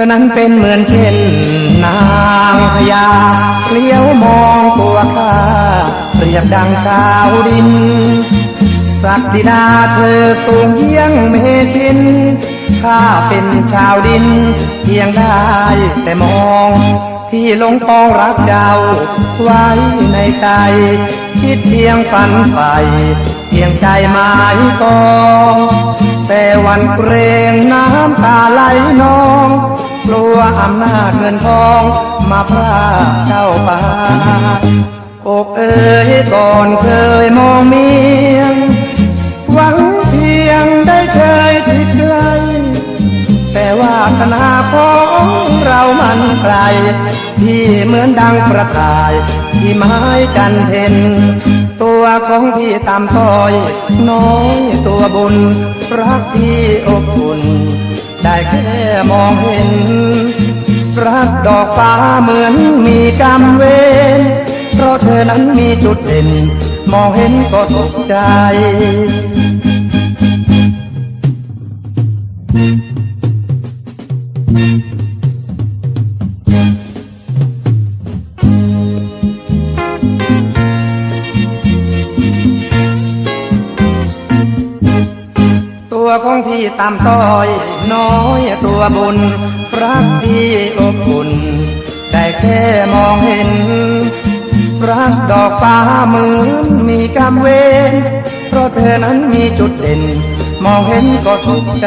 อนั้นเป็นเหมือนเช่น นางพญาเลี้ยวมองตัวข้าเปรียบดังชาวดิน สักดินาเธอสูงเยี่ยงเมทินข้าเป็นชาวดินเพียงได้แต่มอง ที่หลงปองรักเจ้าไว้ในใจ คิดเพียงฝันไปเพียงใจหมายปองแต่วันเกรงน้ำตาไหลนองกลัวอำนาจเงินทองมาพรากเจ้าไปอกเอ๋ยก่อนเคยมองมี ว่าคณะของเรามันไกลที่เหมือนดังประกายที่ไม้จันเพ็ญตัวของพี่ตามต้อย น้อยตัวบุญ รักพี่อบอุ่น ได้แค่มองเห็น รักดอกฟ้าเหมือนมีกรรมเวรเพราะเธอนั้นมีจุดเด่น มองเห็นก็ตกใจ ตัวของพี่ตามต้อยน้อยตัวบุญรักพี่อบอุ่นได้แค่มองเห็น รักดอกฟ้าเหมือนมีการมเวรเพราะเธอนั้นมีจุดเด่น มองเห็นก็สุขใจ